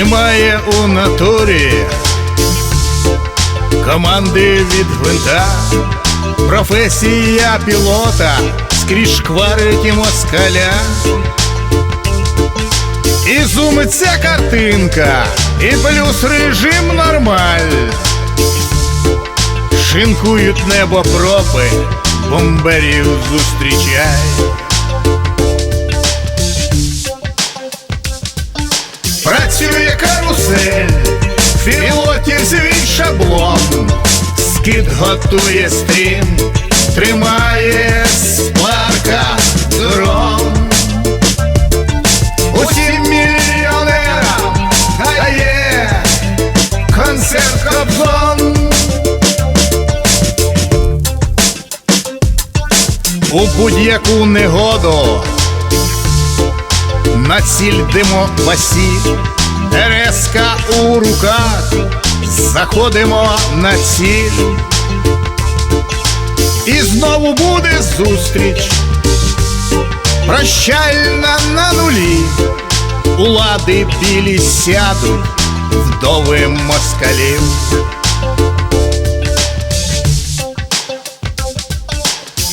Немає у натурі команди від гвинта, професія пілота скрізь шкварить і москаля. І зумиться картинка, і плюс режим нормаль. Шинкують небо пропи, бомберів зустрічай. Працює карусель, пілотів свій шаблон, скид готує стрім, тримає спарка дрон. Усім мільйонерам дає концерт Кобзон. У будь-яку негоду націльдимо басі, Тереска у руках, заходимо на ціль. І знову буде зустріч, прощальна на нулі, у лади білі сядуть вдови москалів.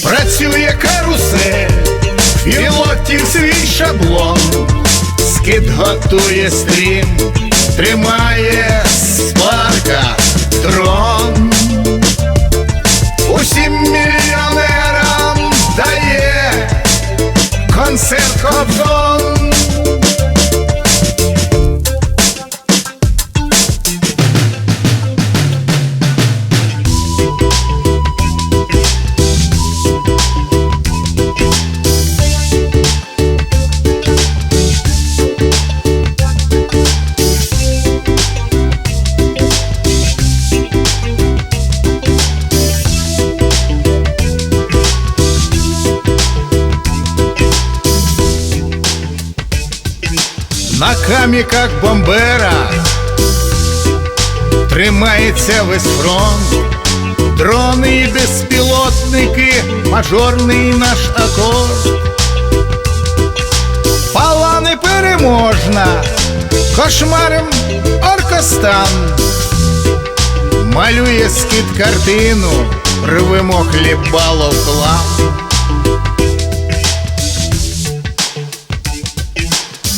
Працює карусель, пілотів свій шаблон, скид готує стрім, тримає спарка дрон. На каміках бомбера. Тримається весь фронт, дрони і безпілотники, мажорний наш акорд. Пала непереможна, кошмарем оркостан, малює скид картину, рвемо хлібало хлам.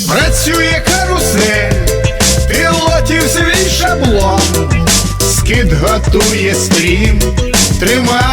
Працює карусель, пілотів свій шаблон, скид готує стрім, тримає